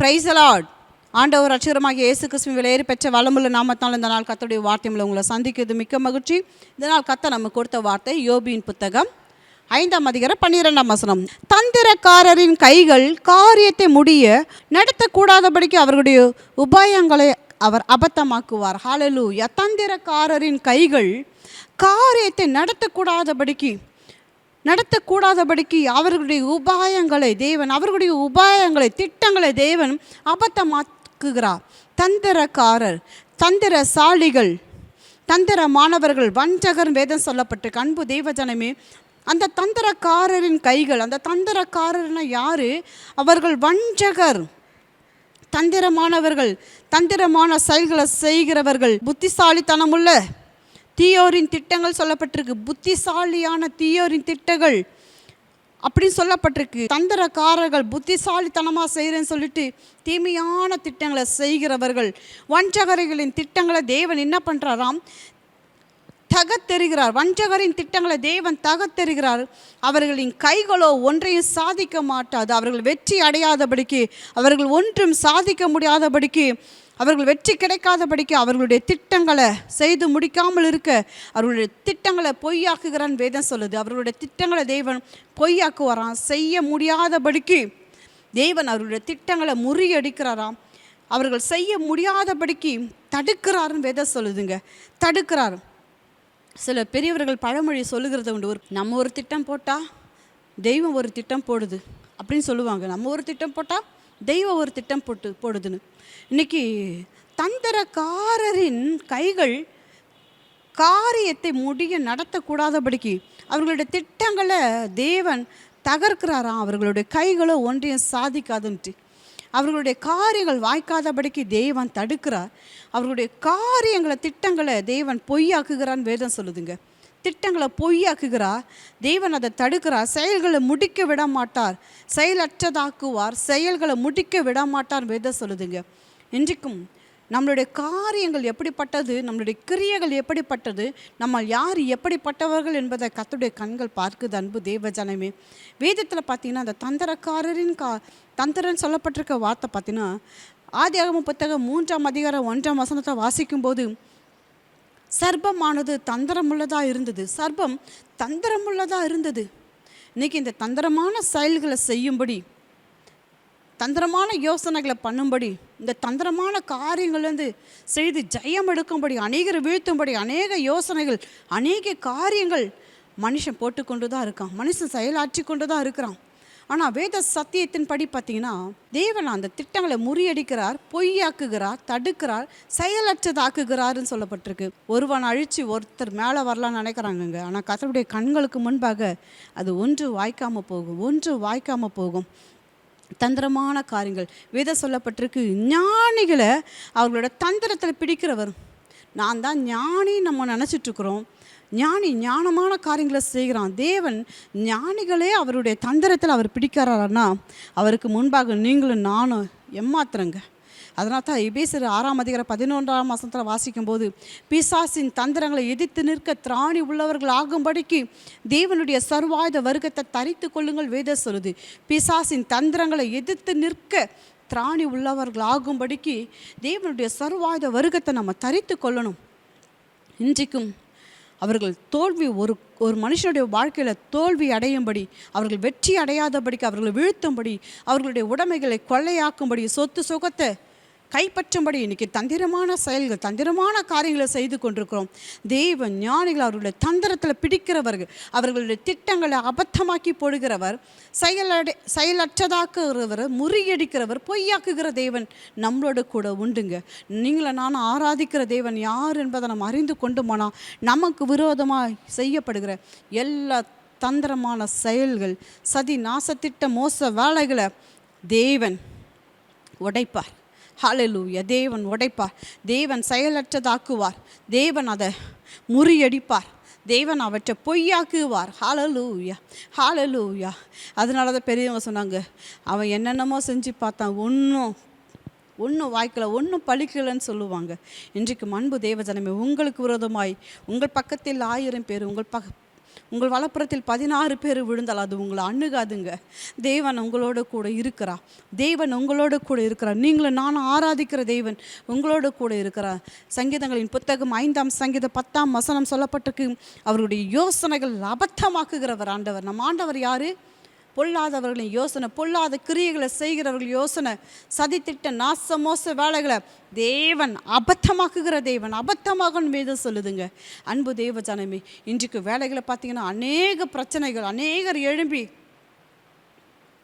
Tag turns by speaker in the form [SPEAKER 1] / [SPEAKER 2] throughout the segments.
[SPEAKER 1] Price allot ஆண்டவர் அச்சுரமாக இயேசு கிறிஸ்துவின் விலையேறி பெற்ற வளமுள்ள நாமத்தால் இந்த நாள் கத்துடைய வார்த்தை மூலம் உங்களை சந்திக்கிறது. மிக்க மகிழ்ச்சி. இந்த நாள் கத்த நமக்கு கொடுத்த வார்த்தை யோபியின் புத்தகம் ஐந்தாம் அதிகாரம் பன்னிரெண்டாம் வசனம். தந்திரக்காரரின் கைகள் காரியத்தை முடிய நடத்தக்கூடாதபடிக்கு அவர்களுடைய உபாயங்களை அவர் அபத்தமாக்குவார். ஹalleluya தந்திரக்காரரின் கைகள் காரியத்தை நடத்தக்கூடாதபடிக்கு நடத்தக்கூடாதபடிக்கு அவர்களுடைய உபாயங்களை தேவன் அவர்களுடைய உபாயங்களை திட்டங்களை தேவன் அபத்தமாக்குகிறார். தந்திரக்காரர் தந்திரசாலிகள் தந்திர மாணவர்கள் வஞ்சகர் வேதம் சொல்லப்பட்டு அன்பு தெய்வஜனமே அந்த தந்திரக்காரரின் கைகள் அந்த தந்திரக்காரர்னா யார்? அவர்கள் வஞ்சகர். தந்திரமானவர்கள் தந்திரமான செயல்களை செய்கிறவர்கள். புத்திசாலித்தனமுள்ள தீயோரின் திட்டங்கள் சொல்லப்பட்டிருக்கு. புத்திசாலியான தீயோரின் திட்டங்கள் அப்படின்னு சொல்லப்பட்டிருக்கு. தந்திரக்காரர்கள் புத்திசாலித்தனமாக செய்கிறேன்னு சொல்லிட்டு தீமையான திட்டங்களை செய்கிறவர்கள். வஞ்சகரைகளின் திட்டங்களை தேவன் என்ன பண்ணுறாராம் தகத்தெறுகிறார். வஞ்சகரின் திட்டங்களை தேவன் தகத்தெறுகிறார். அவர்களின் கைகளோ ஒன்றையும் சாதிக்க மாட்டாது. அவர்கள் வெற்றி அடையாதபடிக்கு அவர்கள் ஒன்றும் சாதிக்க முடியாதபடிக்கு அவர்கள் வெற்றி கிடைக்காதபடிக்கு அவர்களுடைய திட்டங்களை செய்து முடிக்காமல் இருக்க அவர்களுடைய திட்டங்களை பொய்யாக்குகிறான் வேதம் சொல்லுது. அவர்களுடைய திட்டங்களை தேவன் பொய்யாக்குவாராம். செய்ய முடியாதபடிக்கு தேவன் அவர்களுடைய திட்டங்களை முறியடிக்கிறாராம். அவர்கள் செய்ய முடியாதபடிக்கு தடுக்கிறாருன்னு வேதம் சொல்லுதுங்க. தடுக்கிறார். சில பெரியவர்கள் பழமொழி சொல்லுகிறது உண்டு. ஒரு நம்ம ஒரு திட்டம் போட்டால் தெய்வம் ஒரு திட்டம் போடுது அப்படின்னு சொல்லுவாங்க. நம்ம ஒரு திட்டம் போட்டால் தெய்வம் ஒரு திட்டம் போட்டு போடுதுன்னு. இன்னைக்கு தந்திரக்காரரின் கைகள் காரியத்தை முடிய நடத்தக்கூடாதபடிக்கு அவர்களுடைய திட்டங்களை தேவன் தகர்க்கிறாராம். அவர்களுடைய கைகளோ ஒன்றையும் சாதிக்காதுன்ட்டு. அவர்களுடைய காரியங்கள் வாய்க்காதபடிக்கு தேவன் தடுக்கிறார். அவர்களுடைய காரியங்களை திட்டங்களை தேவன் பொய்யாக்குகிறான்னு வேதம் சொல்லுதுங்க. திட்டங்களை பொய்யாக்குகிறார் தேவன் அதை தடுக்கிறார் செயல்களை முடிக்க விட மாட்டார் செயலற்றதாக்குவார். செயல்களை முடிக்க விட மாட்டார் வேதம் சொல்லுதுங்க. இன்றைக்கும் நம்மளுடைய காரியங்கள் எப்படிப்பட்டது? நம்மளுடைய கிரியைகள் எப்படிப்பட்டது? நம்ம யார் எப்படிப்பட்டவர்கள் என்பதை கத்துடைய கண்கள் பார்க்குது அன்பு தேவஜனமே வேதத்தில் பார்த்தீங்கன்னா அந்த தந்திரக்காரரின் கா தந்திரன் சொல்லப்பட்டிருக்க வார்த்தை பார்த்தீங்கன்னா ஆதியாகம புத்தகம் மூன்றாம் அதிகாரம் ஒன்றாம் வசனத்தை வாசிக்கும்போது சர்ப்பமானது தந்திரமுள்ளதாக இருந்தது. சர்ப்பம் தந்திரமுள்ளதாக இருந்தது. இன்னைக்கு இந்த தந்திரமான செயல்களை செய்யும்படி தந்திரமான யோசனைகளை பண்ணும்படி இந்த தந்திரமான காரியங்கள் வந்து செய்து ஜெயம் எடுக்கும்படி அநேகரை வீழ்த்தும்படி அநேக யோசனைகள் அநேக காரியங்கள் மனுஷன் போட்டுக்கொண்டு தான் இருக்கான். மனுஷன் செயலாற்றி கொண்டு தான் இருக்கிறான். ஆனால் வேத சத்தியத்தின் படி பார்த்தீங்கன்னா தேவன் அந்த திட்டங்களை முறியடிக்கிறார் பொய்யாக்குகிறார் தடுக்கிறார் செயலற்றதாக்குகிறாருன்னு சொல்லப்பட்டிருக்கு. ஒருவன் அழிச்சு ஒருத்தர் மேலே வரலான்னு நினைக்கிறாங்கங்க. ஆனால் கத்தருடைய கண்களுக்கு முன்பாக அது ஒன்று வாய்க்காமல் போகும் ஒன்று வாய்க்காமல் போகும். தந்திரமான காரியங்கள். வேத சொல்லப்பட்டிருக்கு ஞானிகளை அவர்களோட தந்திரத்தில் பிடிக்கிறவர். நான் தான் ஞானி நம்ம நினச்சிட்ருக்குறோம். ஞானி ஞானமான காரியங்களை செய்கிறான். தேவன் ஞானிகளே அவருடைய தந்திரத்தில் அவர் பிடிக்கிறாரன்னா அவருக்கு முன்பாக நீங்களும் நானும் எம்மாத்திரங்க. அதனால தான் எபேசர் ஆறாம் அதிகாரம் பதினொன்றாம் மாதத்தில் வாசிக்கும்போது பிசாசின் தந்திரங்களை எதிர்த்து நிற்க திராணி உள்ளவர்கள் ஆகும்படிக்கு தேவனுடைய சர்வாயுத வர்க்கத்தை தரித்து கொள்ளுங்கள் வேத சொல்லுது. பிசாசின் தந்திரங்களை எதிர்த்து நிற்க திராணி உள்ளவர்கள் ஆகும்படிக்கு தேவனுடைய சர்வாயுத வருகத்தை நம்ம தரித்து கொள்ளணும். இன்றைக்கும் அவர்கள் தோல்வி ஒரு ஒரு மனுஷனுடைய வாழ்க்கையில் தோல்வி அடையும்படி அவர்கள் வெற்றி அடையாதபடிக்கு அவர்களை வீழ்த்தும்படி அவர்களுடைய உடைமைகளை கொள்ளையாக்கும்படி சொத்து சுகத்தை கைப்பற்றும்படி இன்றைக்கி தந்திரமான செயல்கள் தந்திரமான காரியங்களை செய்து கொண்டிருக்கிறோம். தெய்வ ஞானிகள் அவர்களுடைய தந்திரத்தில் பிடிக்கிறவர்கள் அவர்களுடைய திட்டங்களை அபத்தமாக்கி போடுகிறவர் செயலடை செயலற்றதாக்குகிறவர் முறியடிக்கிறவர் பொய்யாக்குகிற தேவன் நம்மளோட கூட உண்டுங்க. நீங்கள நான் ஆராதிக்கிற தேவன் யார் என்பதை நம்ம அறிந்து கொண்டு போனால் நமக்கு விரோதமாக செய்யப்படுகிற எல்லா தந்திரமான செயல்கள் சதி நாசத்திட்ட மோச வேலைகளை தேவன் உடைப்பார். ஹாலலூயா தேவன் உடைப்பார். தேவன் செயலற்றதாக்குவார். தேவன் அதை முறியடிப்பார். தேவன் அவற்றை பொய்யாக்குவார். ஹாலலூயா ஹாலலூயா அதனால தான் பெரியவங்க சொன்னாங்க அவன் என்னென்னமோ செஞ்சு பார்த்தான். ஒன்றும் ஒன்றும் வாய்க்கலை ஒன்றும் பழிக்கலைன்னு சொல்லுவாங்க. இன்றைக்கு அன்பு தேவஜனமே உங்களுக்கு விரோதமாய் உங்கள் பக்கத்தில் ஆயிரம் பேர் உங்கள் பக்க உங்கள் வலப்புறத்தில் பதினாறு பேர் விழுந்தால் அது உங்களை அணுகாதுங்க. தேவன் உங்களோட கூட இருக்கிறா தேவன் உங்களோட கூட இருக்கிறார். நீங்களும் நானும் ஆராதிக்கிற தேவன் உங்களோட கூட இருக்கிறார். சங்கீதங்களின் புத்தகம் ஐந்தாம் சங்கீதம் பத்தாம் வசனம் சொல்லப்பட்டிருக்கு. அவருடைய யோசனைகள் அபத்தமாக்குகிறவர் ஆண்டவர். நம் ஆண்டவர் யாரு? பொல்லாதவர்களின் யோசனை பொல்லாத கிரியைகளை செய்கிறவர்கள் யோசனை சதித்திட்ட நாச மோச வேலைகளை தேவன் அபத்தமாக்குகிற தேவன் அபத்தமாகணும் மீது சொல்லுதுங்க. அன்பு தேவ ஜனமே இன்றைக்கு வேலைகளை பார்த்தீங்கன்னா அநேக பிரச்சனைகள் அநேகர் எழும்பி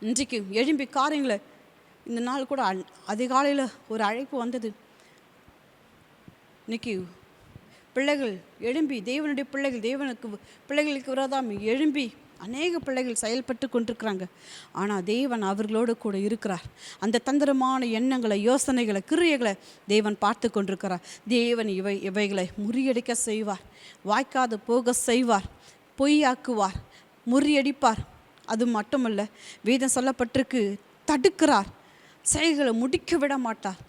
[SPEAKER 1] இன்றைக்கு எழும்பி காரியங்களை இந்த நாள் கூட அன்- அதிகாலையில் ஒரு அழைப்பு வந்தது. இன்னைக்கு பிள்ளைகள் எழும்பி தேவனுடைய பிள்ளைகள் தேவனுக்கு பிள்ளைகளுக்கு விரோதம் எழும்பி அநேக பிள்ளைகள் செயல்பட்டு கொண்டிருக்கிறாங்க. ஆனால் தேவன் அவர்களோடு கூட இருக்கிறார். அந்த தந்திரமான எண்ணங்களை யோசனைகளை கிரியைகளை தேவன் பார்த்து கொண்டிருக்கிறார். தேவன் இவை இவைகளை முறியடிக்க செய்வார். வாய்க்காது போக செய்வார். பொய்யாக்குவார். முறியடிப்பார். அது மட்டுமல்ல வேதம் சொல்லப்பட்டிருக்கு தடுக்கிறார். செயல்களை முடிக்க விட மாட்டார்.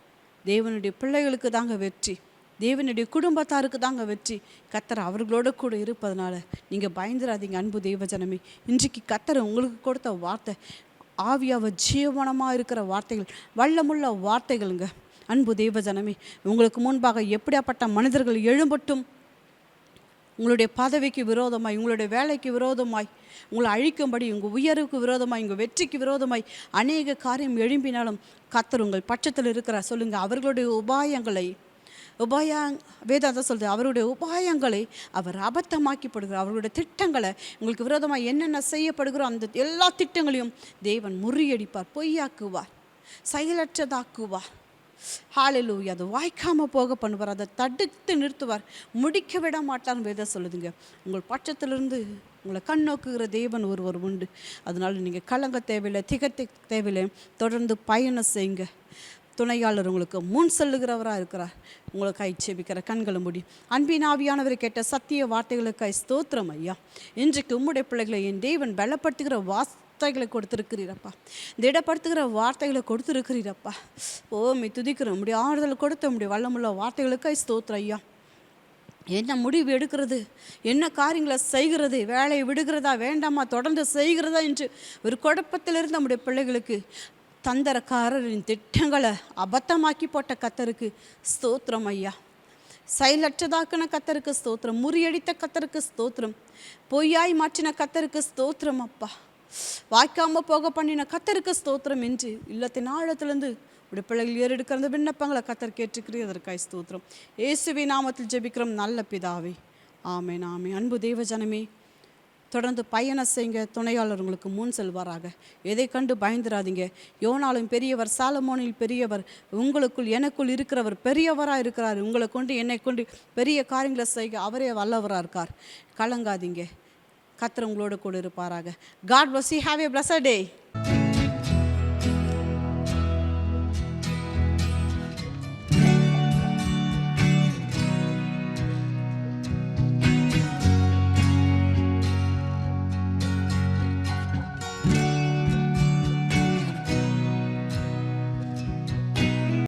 [SPEAKER 1] தேவனுடைய பிள்ளைகளுக்கு தாங்க வெற்றி. தேவனுடைய குடும்பத்தாருக்கு தாங்க வெற்றி. கத்தர் அவர்களோட கூட இருப்பதனால நீங்கள் பயந்துடாதீங்க அன்பு தெய்வஜனமே இன்றைக்கு கத்தர் உங்களுக்கு கொடுத்த வார்த்தை ஆவியாவ ஜீவனமாக இருக்கிற வார்த்தைகள் வல்லமுள்ள வார்த்தைகளுங்க. அன்பு தெய்வஜனமே உங்களுக்கு முன்பாக எப்படியாப்பட்ட மனிதர்கள் எழும்பட்டும்? உங்களுடைய பதவிக்கு விரோதமாய் உங்களுடைய வேலைக்கு விரோதமாய் உங்களை அழிக்கும்படி உங்கள் உயர்வுக்கு விரோதமாய் உங்கள் வெற்றிக்கு விரோதமாய் அநேக காரியம் எழும்பினாலும் கத்தர் உங்கள் பட்சத்தில் இருக்கிறார். சொல்லுங்கள் அவர்களுடைய உபாயங்களை உபாய வேதாந்தம் சொல்றது அவருடைய உபாயங்களை அவர் அபத்தமாக்கி படுகிறார் அவருடைய திட்டங்களை உங்களுக்கு விரோதமாக என்னென்ன செய்யப்படுகிறோ அந்த எல்லா திட்டங்களையும் தேவன் முறியடிப்பார் பொய்யாக்குவார் செயலற்றதாக்குவார். ஹாலலூயா அதை வாய்க்காமல் போக பண்ணுவார் அதை தடுத்து நிறுத்துவார். முடிக்க விட மாட்டார்னு வேதம் சொல்லுதுங்க. உங்கள் பட்சத்திலிருந்து உங்களை கண்ணோக்குகிற தேவன் ஒருவர் உண்டு. அதனால் நீங்கள் கலங்க தேவையில்லை திகத்த தேவையில்லை. தொடர்ந்து பயணம் செய்யுங்க. துணையாளர் உங்களுக்கு முன் செல்லுகிறவராக இருக்கிறார். உங்களுக்காய் செபிக்கிற கண்களை முடியும் அன்பின் ஆவியானவரை கேட்ட சத்திய வார்த்தைகளுக்காய் ஸ்தோத்திரம் ஐயா. இன்றைக்கு உம்முடைய பிள்ளைகளை என் தேவன் பலப்படுத்துகிற வார்த்தைகளை கொடுத்துருக்கிறீரப்பா. திடப்படுத்துகிற வார்த்தைகளை கொடுத்துருக்கிறீரப்பா. ஓ மே துதிக்கிறோம். முடிய ஆறுதல் கொடுத்த முடிய வல்லமுள்ள வார்த்தைகளுக்காய் ஸ்தோத்திர ஐயா. என்ன முடிவு எடுக்கிறது? என்ன காரியங்களை செய்கிறது? வேலையை விடுகிறதா? வேண்டாமா? தொடர்ந்து செய்கிறதா? என்று ஒரு குழப்பத்திலிருந்து நம்முடைய பிள்ளைகளுக்கு தந்தரக்காரரின் திட்டங்களை அபத்தமாக்கி போட்ட கத்தருக்கு ஸ்தோத்திரம் ஐயா. செயலற்றதாக்கின கத்தருக்கு ஸ்தோத்திரம் முறியடித்த கத்தருக்கு ஸ்தோத்திரம் பொய்யாய் மாற்றின கத்தருக்கு ஸ்தோத்திரம் அப்பா. வாய்க்காம போக பண்ணின கத்தருக்கு ஸ்தோத்திரம் என்று இல்லத்தின் ஆழத்திலிருந்து உடைய பிள்ளைகள் ஏறெடுக்கிற அந்த விண்ணப்பங்களை கத்தர் கேட்டுக்கிறீர் அதற்காய் ஸ்தோத்திரம். இயேசுவி நாமத்தில் ஜெபிக்கிறோம் நல்ல பிதாவே. ஆமென் ஆமே அன்பு தெய்வ ஜனமே தொடர்ந்து பயணம் செய்யுங்க. துணையாளர் உங்களுக்கு முன் செல்வாராக. எதை கண்டு பயந்துராதீங்க. யோனாலும் பெரியவர் சாலமோனில் பெரியவர் உங்களுக்குள் எனக்குள் இருக்கிறவர் பெரியவராக இருக்கிறார். உங்களை கொண்டு என்னை கொண்டு பெரிய காரியங்களை செய்ய அவரே வல்லவராக இருக்கார். கலங்காதீங்க. கத்தர் உங்களோட கூட இருப்பாராக. God bless you have a bless day